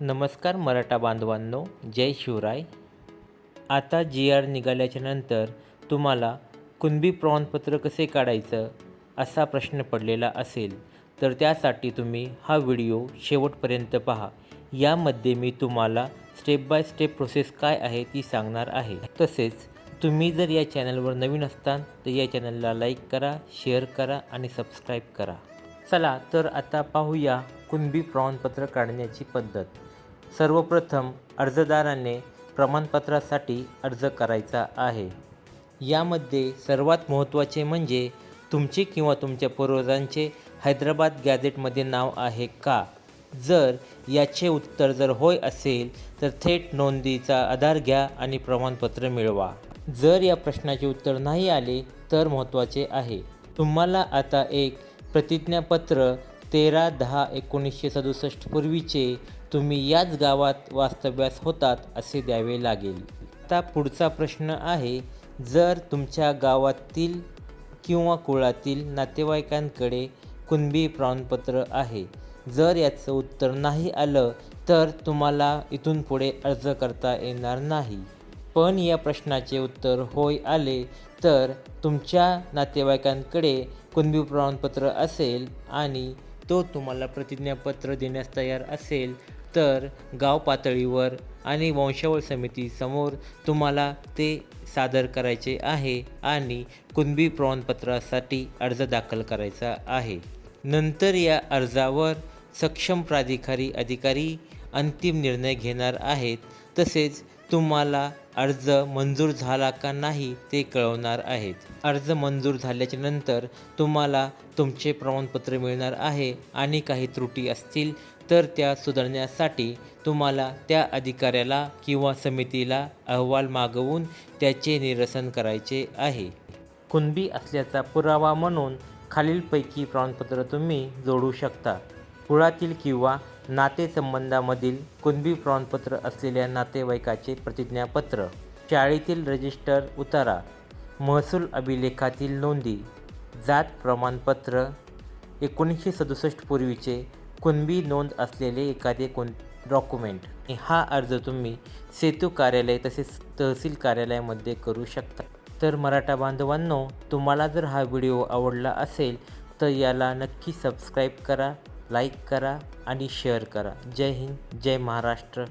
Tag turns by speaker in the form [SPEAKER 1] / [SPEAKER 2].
[SPEAKER 1] नमस्कार मराठा बांधवांनो जय शिवराय. आता जी आर निघाल्याच्या नंतर तुम्हाला कुणबी प्रमाणपत्र कसे काढायचं असा प्रश्न पडलेला असेल तर त्यासाठी तुम्ही हा व्हिडिओ शेवटपर्यंत पहा. यामध्ये मी तुम्हाला स्टेप बाय स्टेप प्रोसेस काय आहे ती सांगणार आहे. तसेच तुम्ही जर या चॅनलवर नवीन असताल तर या चॅनलला लाईक करा शेअर करा आणि सबस्क्राईब करा. चला तर आता पाहूया कुणबी प्रमाणपत्र काढण्याची पद्धत. सर्वप्रथम अर्जदाराने प्रमाणपत्रासाठी अर्ज करायचा आहे. यामध्ये सर्वात महत्त्वाचे म्हणजे तुमचे किंवा तुमच्या पूर्वजांचे हैदराबाद गॅझेटमध्ये नाव आहे का? जर याचे उत्तर जर होय असेल तर थेट नोंदीचा आधार घ्या आणि प्रमाणपत्र मिळवा. जर या प्रश्नाचे उत्तर नाही आले तर महत्त्वाचे आहे. तुम्हाला आता एक प्रतिज्ञापत्र तेरा दहा एकोणीसशे सदुसष्ट पूर्वीचे तुम्ही याच गावात वास्तव्यास होतात असे द्यावे लागेल. आता पुढचा प्रश्न आहे जर तुमच्या गावातील किंवा कुळातील नातेवाईकांकडे कुणबी प्रमाणपत्र आहे जर याचं उत्तर नाही आलं तर तुम्हाला इथून पुढे अर्ज करता येणार नाही. पण या प्रश्नाचे उत्तर होय आले तर तुमच्या नातेवाईकांकडे कुणबी प्रमाणपत्र असेल आणि तो तुम्हाला प्रतिज्ञापत्र देण्यास तयार असेल तर गाव पातळीवर आणि वंशावळ समितीसमोर तुम्हाला ते सादर करायचे आहे आणि कुणबी प्रमाणपत्रासाठी अर्ज दाखल करायचा आहे. नंतर या अर्जावर सक्षम प्राधिकारी अधिकारी अंतिम निर्णय घेणार आहेत तसेच तुम्हाला अर्ज मंजूर झाला का नाही ते कळवणार आहेत. अर्ज मंजूर झाल्याच्यानंतर तुम्हाला तुमचे प्रमाणपत्र मिळणार आहे आणि काही त्रुटी असतील तर त्या सुधारण्यासाठी तुम्हाला त्या अधिकाऱ्याला किंवा समितीला अहवाल मागवून त्याचे निरसन करायचे आहे. कुणबी असल्याचा पुरावा म्हणून खालीलपैकी प्रमाणपत्र तुम्ही जोडू शकता. कुळातील किंवा नातेसंबंधामधील कुणबी प्रमाणपत्र असलेल्या नातेवाईकाचे प्रतिज्ञापत्र. शाळेतील रजिस्टर उतारा. महसूल अभिलेखातील नोंदी. जात प्रमाणपत्र. एकोणीसशे सदुसष्ट पूर्वीचे कुणबी नोंद असलेले एखादे कोण डॉक्युमेंट. हा अर्ज तुम्ही सेतू कार्यालय तसेच तहसील कार्यालयामध्ये करू शकता. तर मराठा बांधवांनो तुम्हाला जर हा व्हिडिओ आवडला असेल तर याला नक्की सबस्क्राईब करा. लाईक करा आणि शेअर करा. जय हिंद जय महाराष्ट्र.